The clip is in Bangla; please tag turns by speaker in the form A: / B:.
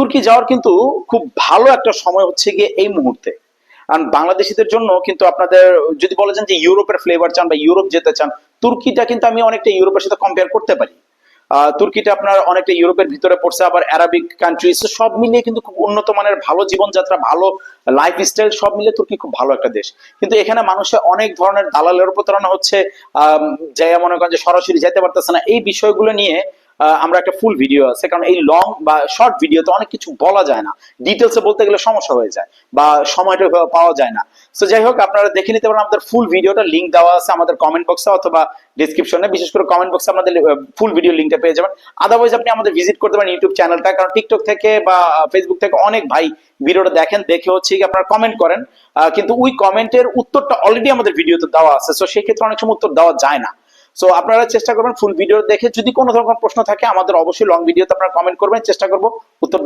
A: তুর্কি যাওয়ার কিন্তু খুব ভালো একটা সময় হচ্ছে গিয়ে এই মুহূর্তে। কারণ বাংলাদেশিদের জন্য কিন্তু আপনাদের যদি বলেছেন যে ইউরোপের ফ্লেভার চান বা ইউরোপ যেতে চান তুর্কিটা কিন্তু আমি অনেকটা ইউরোপের সাথে কম্পেয়ার করতে পারি। তুর্কিটা আপনার অনেকটা ইউরোপের ভিতরে পড়ছে আবার অ্যারাবিক কান্ট্রিজ সব মিলিয়ে কিন্তু খুব উন্নত মানের ভালো জীবনযাত্রা ভালো লাইফ স্টাইল সব মিলিয়ে তুর্কি খুব ভালো একটা দেশ। কিন্তু এখানে মানুষের অনেক ধরনের দালালের প্রতারণা হচ্ছে আম, যাইয়া মনে করেন যে সরাসরি যেতে পারতেছে না। এই বিষয়গুলো নিয়ে আহ, আমরা একটা ফুল ভিডিও আছে, কারণ এই লং বা শর্ট ভিডিওতে অনেক কিছু বলা যায় না। ডিটেলসে বলতে গেলে সমস্যা হয়ে যায় বা সময়টা পাওয়া যায় না। তো যাই হোক, আপনারা দেখে নিতে পারেন আমাদের ফুল ভিডিওটা লিংক দেওয়া আছে আমাদের কমেন্ট বক্সে অথবা ডিসক্রিপশনে বিশেষ করে কমেন্ট বক্সে আমাদের ফুল ভিডিও লিংকটা পেয়ে যাবেন। আদারওয়াইজ আপনি আমাদের ভিজিট করতে পারেন ইউটিউব চ্যানেলটা কারণ টিকটক থেকে বা ফেসবুক থেকে অনেক ভাই ভিডিওটা দেখেন, দেখে হচ্ছে কি আপনারা কমেন্ট করেন। কিন্তু ওই কমেন্টের উত্তরটা অলরেডি আমাদের ভিডিওতে দেওয়া আছে। তো সেক্ষেত্রে অনেক সময় উত্তর দেওয়া যায় না। সো আপনারা চেষ্টা করবেন ফুল ভিডিও দেখে, যদি কোনো ধরনের প্রশ্ন থাকে, আমাদের অবশ্যই লং ভিডিওতে আপনারা কমেন্ট করবেন, চেষ্টা করব উত্তর